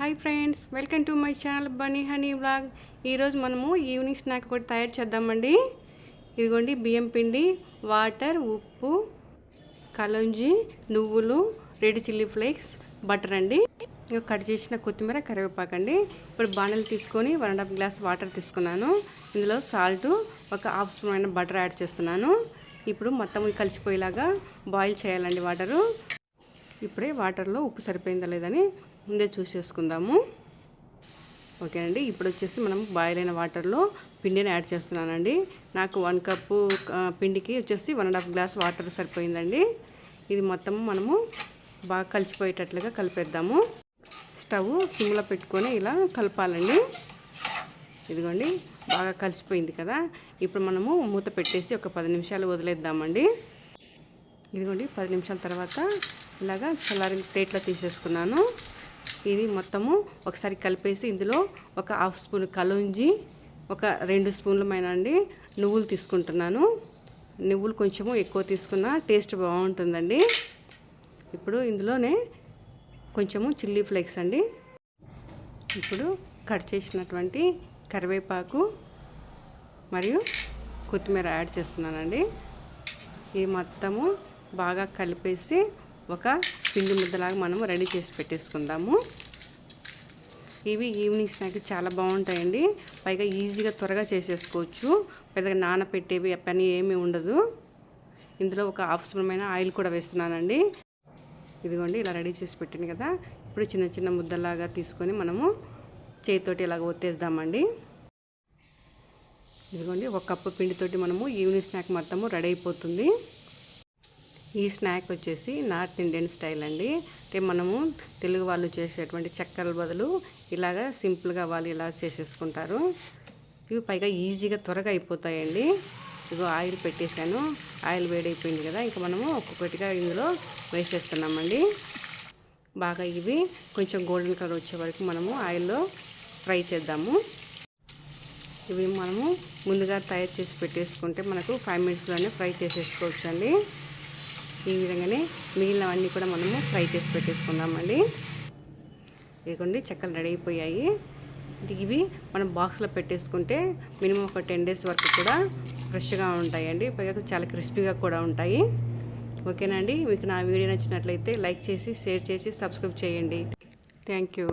Hi friends welcome to my channel bunny honey blog ఈరోజు మనము evening snack ఒకటి తయారు చేద్దామండి. ఇదిగోండి బియ్యం పిండి వాటర్ ఉప్పు కలంజి నువ్వులు రెడ్ చిల్లీ ఫ్లేక్స్ బటర్ అండి. ఇంకా కట్ చేసిన కొత్తిమీర కరివేపాకు అండి. ఇప్పుడు బాణలు తీసుకొని one and half glass water తీసుకున్నాను. ఇందులో సాల్ట్ ఒక హాఫ్ స్పూన్ అయిన బటర్ యాడ్ చేస్తున్నాను. ఇప్పుడు మొత్తం కలిసిపోయేలాగా బాయిల్ చేయాలండి వాటరు. ఇప్పుడే వాటర్లో ఉప్పు సరిపోయిందా లేదని ముందే చూసేసుకుందాము. ఓకేనండి ఇప్పుడు వచ్చేసి మనం బాయిల్ అయిన వాటర్లో పిండిని యాడ్ చేస్తున్నానండి. నాకు వన్ కప్పు పిండికి వచ్చేసి one and half glass water సరిపోయిందండి. ఇది మొత్తం మనము బాగా కలిసిపోయేటట్లుగా కలిపేద్దాము. స్టవ్ సిమ్లో పెట్టుకొని ఇలా కలపాలండి. ఇదిగోండి బాగా కలిసిపోయింది కదా. ఇప్పుడు మనము మూత పెట్టేసి ఒక పది నిమిషాలు వదిలేద్దామండి. ఇదిగోండి పది నిమిషాల తర్వాత ఇలాగా చల్లారి ప్లేట్లో తీసేసుకున్నాను. ఇది మొత్తము ఒకసారి కలిపేసి ఇందులో ఒక హాఫ్ స్పూన్ కలుంజి ఒక రెండు స్పూన్లమైన అండి నువ్వులు తీసుకుంటున్నాను. నువ్వులు కొంచెము ఎక్కువ తీసుకున్నా టేస్ట్ బాగుంటుందండి. ఇప్పుడు ఇందులోనే కొంచెము చిల్లీ ఫ్లేక్స్ అండి. ఇప్పుడు కట్ చేసినటువంటి కరివేపాకు మరియు కొత్తిమీర యాడ్ చేస్తున్నానండి. ఈ మొత్తము బాగా కలిపేసి ఒక పిండి ముద్దలాగా మనము రెడీ చేసి పెట్టేసుకుందాము. ఇవి ఈవినింగ్ స్నాక్ చాలా బాగుంటాయండి. పైగా ఈజీగా త్వరగా చేసేసుకోవచ్చు. పెద్దగా నానపెట్టేవి పని ఏమీ ఉండదు. ఇందులో ఒక హాఫ్ స్పూన్ ఆయిల్ కూడా వేస్తున్నానండి. ఇదిగోండి ఇలా రెడీ చేసి పెట్టాను కదా. ఇప్పుడు చిన్న చిన్న ముద్దలాగా తీసుకొని మనము చేతితోటి ఇలాగ ఒత్తేద్దామండి. ఇదిగోండి ఒక కప్పు పిండితోటి మనము ఈవినింగ్ స్నాక్ మొత్తము రెడీ అయిపోతుంది. ఈ స్నాక్ వచ్చేసి నార్త్ ఇండియన్ స్టైల్ అండి. అంటే మనము తెలుగు వాళ్ళు చేసేటువంటి చక్కెరల బదులు ఇలాగా సింపుల్గా వాళ్ళు ఇలా చేసేసుకుంటారు. ఇవి పైగా ఈజీగా త్వరగా అయిపోతాయండి. ఇదిగో ఆయిల్ పెట్టేశాను. ఆయిల్ వేడైపోయింది కదా ఇంకా మనము ఒక్కొక్కటిగా ఇందులో వేసేస్తున్నామండి. బాగా ఇవి కొంచెం గోల్డెన్ కలర్ వచ్చే వరకు మనము ఆయిల్లో ఫ్రై చేద్దాము. ఇవి మనము ముందుగా తయారు చేసి పెట్టేసుకుంటే మనకు ఫైవ్ మినిట్స్లోనే ఫ్రై చేసేసుకోవచ్చు అండి ఈ విధంగానే మిగిలినవన్నీ కూడా మనము ఫ్రై చేసి పెట్టేసుకుందామండి. ఇదిగోండి చెక్కలు రెడీ అయిపోయాయి. ఇవి మనం బాక్స్లో పెట్టేసుకుంటే మినిమం ఒక టెన్ డేస్ వరకు కూడా ఫ్రెష్గా ఉంటాయండి. పైగా చాలా క్రిస్పీగా కూడా ఉంటాయి. ఓకేనండి మీకు నా వీడియో నచ్చినట్లయితే లైక్ చేసి షేర్ చేసి సబ్స్క్రైబ్ చేయండి. Thank you.